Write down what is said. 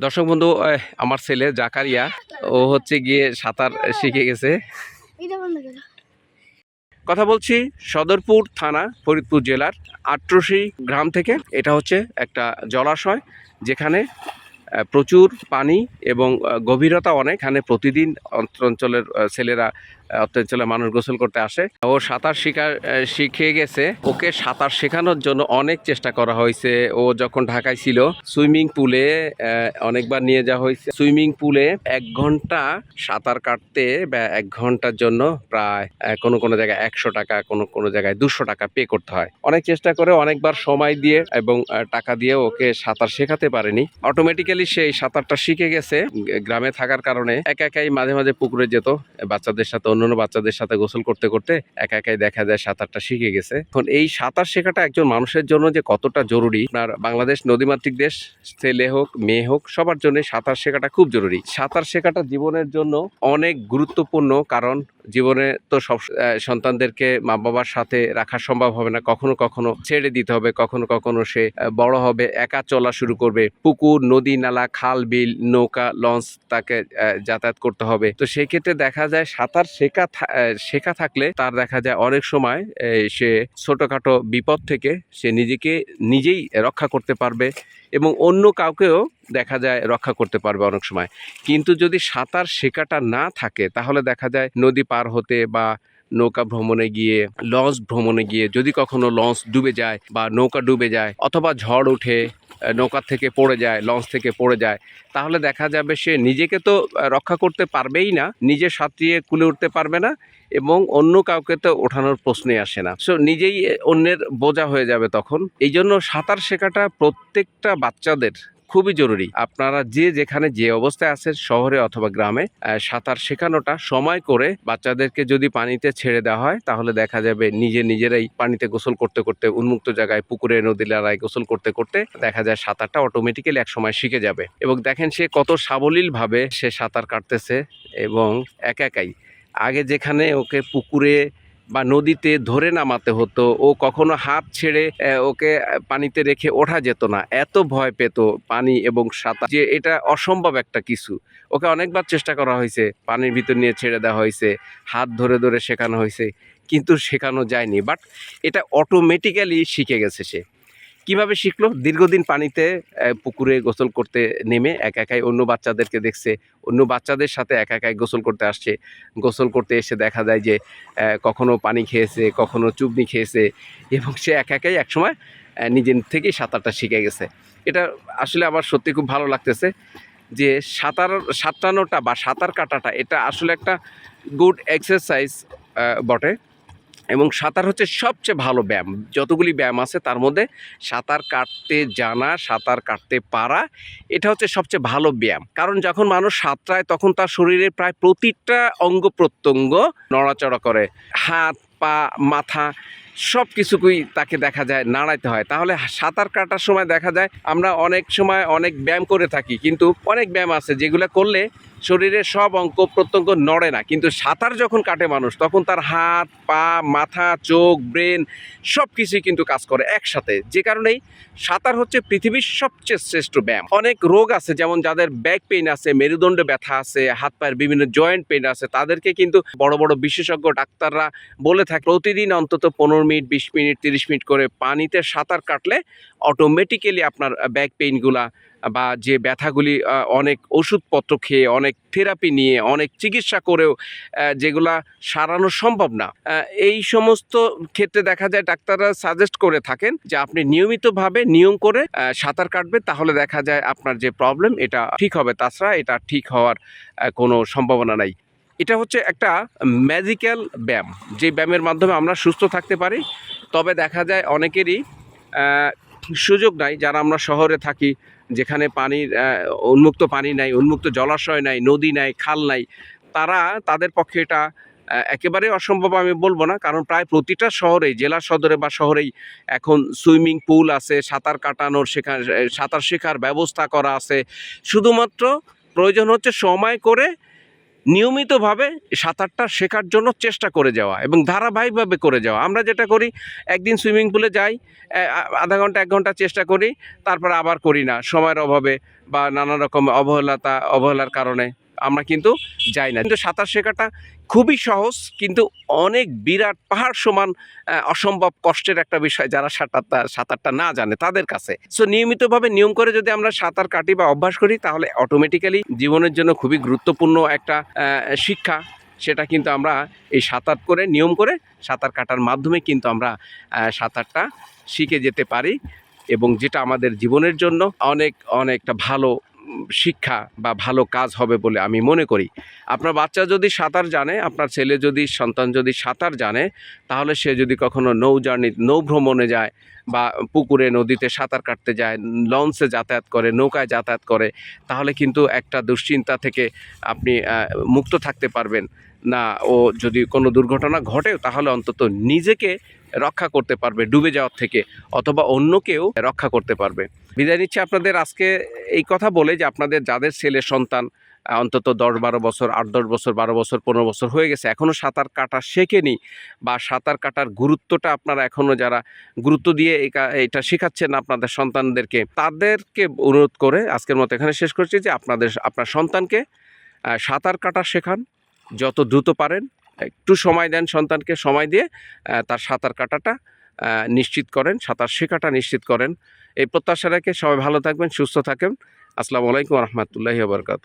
দর্শক বন্ধু আমার ছেলে জাকারিয়া, ও হচ্ছে গিয়ে সাঁতার শিখে গেছে। কথা বলছি সদরপুর থানা, ফরিদপুর জেলার আট্রসি গ্রাম থেকে। এটা হচ্ছে একটা জলাশয় যেখানে প্রচুর পানি এবং গভীরতা অনেক। এখানে প্রতিদিন অঞ্চ- অঞ্চলের ছেলেরা আহ, মানুষ গোসল করতে আসে। ও সাঁতার আহ, শিখে গেছে। ওকে সাঁতার শেখানোর জন্য অনেক চেষ্টা করা হয়েছে। ও যখন ঢাকায় ছিল সুইমিং পুলে অনেকবার নিয়ে যাওয়া হয়েছে। সুইমিং পুলে এক ঘণ্টা সাঁতার কাটতে বা এক ঘণ্টার জন্য প্রায় কোনো কোনো জায়গায় একশো টাকা কোনো কোনো জায়গায় দুশো টাকা পে করতে হয়। অনেক চেষ্টা করে অনেকবার সময় দিয়ে এবং টাকা দিয়ে ওকে সাঁতার শেখাতে পারেনি। অটোমেটিক্যালি সেই সাঁতারটা শিখে গেছে গ্রামে থাকার কারণে। একা একাই মাঝে মাঝে পুকুরে যেত বাচ্চাদের সাথে অন্যান্য বাচ্চাদের সাথে গোসল করতে করতে একা একাই দেখা যায় সাঁতারটা শিখে গেছে। এখন এই সাঁতার শেখাটা একজন মানুষের জন্য যে কতটা জরুরি, আপনার বাংলাদেশ নদীমাতৃক দেশ, ছেলে হোক, মেয়ে হোক, সবার জন্য সাঁতার শেখাটা খুব জরুরি। সাঁতার শেখাটা জীবনের জন্য অনেক গুরুত্বপূর্ণ, কারণ জীবনে তো সব সন্তানদেরকে মা বাবার সাথে রাখা সম্ভব হবে না। কখনো কখনো ছেড়ে দিতে হবে, কখনো কখনো সে বড় হবে, একা চলা শুরু করবে। পুকুর, নদী, নালা, খাল, বিল, নৌকা, লঞ্চ তাকে যাতায়াত করতে হবে। তো সেই ক্ষেত্রে দেখা যায় সাঁতার শেখা শেখা থাকলে তার দেখা যায় অনেক সময় সে ছোটোখাটো বিপদ থেকে সে নিজেকে নিজেই রক্ষা করতে পারবে এবং অন্য কাউকেও দেখা যায় রক্ষা করতে পারবে অনেক সময়। কিন্তু যদি সাঁতার শেখাটা না থাকে তাহলে দেখা যায় নদী পার হতে বা নৌকা ভ্রমণে গিয়ে লঞ্চ ভ্রমণে গিয়ে যদি কখনো লঞ্চ ডুবে যায় বা নৌকা ডুবে যায় অথবা ঝড় আহ, নৌকা থেকে পড়ে যায়, লঞ্চ থেকে পড়ে যায়, তাহলে দেখা যাবে সে নিজেকে তো রক্ষা করতে পারবেই না, নিজে সাঁতরিয়ে কুলে উঠতে পারবে না এবং অন্য কাউকে তো ওঠানোর প্রশ্নে আসে না। সো নিজেই অন্যের বোঝা হয়ে যাবে তখন। এই জন্য সাঁতার শেখাটা প্রত্যেকটা বাচ্চাদের খুবই জরুরি। আপনারা যে যেখানে যে অবস্থায় আছেন, শহরে অথবা গ্রামে সাঁতার শেখানোটা সময় করে বাচ্চাদেরকে যদি পানিতে ছেড়ে দেওয়া হয়, তাহলে দেখা যাবে নিজে নিজেরাই পানিতে গোসল করতে করতে, উন্মুক্ত জায়গায় পুকুরে, নদী নালায় গোসল করতে করতে দেখা যায় সাঁতারটা অটোমেটিক্যালি এক সময় শিখে যাবে। এবং দেখেন সে কত সাবলীলভাবে সে সাঁতার কাটতেছে এবং একা একাই। আগে যেখানে ওকে পুকুরে বা নদীতে ধরে নামাতে হতো, ও কখনো হাত ছেড়ে ওকে পানিতে রেখে ওঠা যেত না। এত ভয় পেত পানি এবং সাঁতার যে এটা অসম্ভব একটা কিছু। ওকে অনেকবার চেষ্টা করা হয়েছে, পানির ভিতর নিয়ে ছেড়ে দেওয়া হয়েছে, হাত ধরে ধরে শেখানো হয়েছে, কিন্তু শেখানো যায়নি। বাট এটা অটোমেটিক্যালি শিখে গেছে সে। কীভাবে শিখলো? দীর্ঘদিন পানিতে পুকুরে গোসল করতে নেমে একা একাই অন্য বাচ্চাদেরকে দেখছে, অন্য বাচ্চাদের সাথে একা একাই গোসল করতে আসছে। গোসল করতে এসে দেখা যায় যে কখনো পানি খেয়েছে, কখনো চুবনি খেয়েছে এবং সে একা একাই একসময় নিজের থেকেই সাঁতারটা শিখে গেছে। এটা আসলে আমার সত্যি খুব ভালো লাগতেছে যে, সাঁতার, সাঁতরানোটা বা সাঁতার কাটাটা এটা আসলে একটা গুড এক্সারসাইজ বটে। এবং সাঁতার হচ্ছে সবচেয়ে ভালো ব্যায়াম। যতগুলি ব্যায়াম আছে তার মধ্যে সাঁতার কাটতে জানা, সাঁতার কাটতে পারা, এটা হচ্ছে সবচেয়ে ভালো ব্যায়াম। কারণ যখন মানুষ সাঁতরায় তখন তার শরীরে প্রায় প্রতিটা অঙ্গ প্রত্যঙ্গ নড়াচড়া করে। হাত, পা, মাথা সব কিছুকেই তাকে দেখা যায়, নাড়াইতে হয়। তাহলে সাঁতার কাটার সময় দেখা যায় আমরা অনেক সময় অনেক ব্যায়াম করে থাকি, কিন্তু অনেক ব্যায়াম আছে যেগুলো করলে শরীরের সব অঙ্গ প্রত্যঙ্গ নড়ে না। কিন্তু সাঁতার যখন কাটে মানুষ, তখন তার হাত, পা, মাথা, চোখ, ব্রেন সব কিছুই কিন্তু কাজ করে একসাথে। যে কারণেই সাঁতার হচ্ছে পৃথিবীর সবচেয়ে শ্রেষ্ঠ ব্যায়াম। অনেক রোগ আছে, যেমন যাদের ব্যাক পেইন আছে, মেরুদণ্ড ব্যথা আছে, হাত পায়ের বিভিন্ন জয়েন্ট পেইন আছে, তাদেরকে কিন্তু বড় বড় বিশেষজ্ঞ ডাক্তাররা বলে থাকে, প্রতিদিন অন্তত পনেরো মিনিট, বিশ মিনিট, তিরিশ মিনিট করে পানিতে সাঁতার কাটলে অটোমেটিক্যালি আপনার ব্যাক পেইনগুলা বা যে ব্যথাগুলি অনেক ওষুধপত্র খেয়ে, অনেক থেরাপি নিয়ে, অনেক চিকিৎসা করেও যেগুলা সারানো সম্ভব না। এই সমস্ত ক্ষেত্রে দেখা যায় ডাক্তাররা সাজেস্ট করে থাকেন যে আপনি নিয়মিতভাবে নিয়ম করে সাঁতার কাটবেন, তাহলে দেখা যায় আপনার যে প্রবলেম এটা ঠিক হবে। তাছাড়া এটা ঠিক হওয়ার কোনো সম্ভাবনা নাই। এটা হচ্ছে একটা ম্যাজিক্যাল ব্যায়াম। যে ব্যায়ামের মাধ্যমে আমরা সুস্থ থাকতে পারি, তবে দেখা যায় অনেকেরই সুযোগ নাই। যারা আমরা শহরে থাকি যেখানে পানির উন্মুক্ত পানি নাই, উন্মুক্ত জলাশয় নাই, নদী নাই, খাল নাই, তারা তাদের পক্ষে এটা একেবারে অসম্ভব আমি বলব না। কারণ প্রায় প্রতিটা শহরে জেলা সদরে বা শহরেই এখন সুইমিং পুল আছে, সাঁতার কাটানোর শেখার সাঁতার শেখার ব্যবস্থা করা আছে। শুধুমাত্র প্রয়োজন হচ্ছে সময় করে নিয়মিতভাবে সাঁতারটা শেখার জন্য চেষ্টা করে যাওয়া এবং ধারাবাহিকভাবে করে যাওয়া। আমরা যেটা করি, একদিন সুইমিং পুলে যাই আধা ঘণ্টা, এক ঘণ্টা চেষ্টা করি, তারপর আবার করি না। সময়ের অভাবে বা নানা রকম অবহেলাতা, অবহেলার কারণে। আমরা কিন্তু যাই না। কিন্তু সাঁতার শেখাটা খুবই সহজ, কিন্তু অনেক বিরাট পাহাড় সমান অসম্ভব কষ্টের একটা বিষয় যারা সাঁতারটা সাঁতারটা না জানে তাদের কাছে। সো নিয়মিতভাবে নিয়ম করে যদি আমরা সাঁতার কাটি বা অভ্যাস করি, তাহলে অটোমেটিক্যালি জীবনের জন্য খুবই গুরুত্বপূর্ণ একটা শিক্ষা। সেটা কিন্তু আমরা এই সাঁতার করে, নিয়ম করে সাঁতার কাটার মাধ্যমে কিন্তু আমরা সাঁতারটা শিখে যেতে পারি এবং যেটা আমাদের জীবনের জন্য অনেক, অনেকটা ভালো শিক্ষা বা ভালো কাজ হবে বলে আমি মনে করি। আপনার বাচ্চা যদি সাঁতার জানে, আপনার ছেলে যদি, সন্তান যদি সাঁতার জানে, তাহলে সে যদি কখনো নৌ জার্নি, নৌ ভ্রমণে যায় বা পুকুরে, নদীতে সাঁতার কাটতে যায়, লঞ্চে যাতায়াত করে, নৌকায় যাতায়াত করে, তাহলে কিন্তু একটা দুশ্চিন্তা থেকে আপনি মুক্ত থাকতে পারবেন। না, ও যদি কোনো দুর্ঘটনা ঘটেও তাহলে অন্তত নিজেকে রক্ষা করতে পারবে ডুবে যাওয়ার থেকে, অথবা অন্যকেও রক্ষা করতে পারবে। বিদায় নিচ্ছে আপনাদের আজকে এই কথা বলে যে আপনাদের যাদের ছেলে সন্তান অন্তত দশ বারো বছর, আট দশ বছর, বারো বছর, পনেরো বছর হয়ে গেছে এখনও সাঁতার কাটা শেখেনি বা সাঁতার কাটার গুরুত্বটা আপনারা এখনও যারা গুরুত্ব দিয়ে এটা শেখাচ্ছেন আপনাদের সন্তানদেরকে, তাদেরকে অনুরোধ করে আজকের মতো এখানে শেষ করছি যে আপনাদের, আপনার সন্তানকে সাঁতার কাটা শেখান, যত দ্রুত পারেন একটু সময় দেন সন্তানকে, সময় দিয়ে তার সাঁতার কাটাটা নিশ্চিত করেন, সাঁতার শেখাটা নিশ্চিত করেন। এই প্রত্যাশা রেখে সবাই ভালো থাকবেন, সুস্থ থাকেন। আসসালামু আলাইকুম রহমতুল্লাহি বারকাত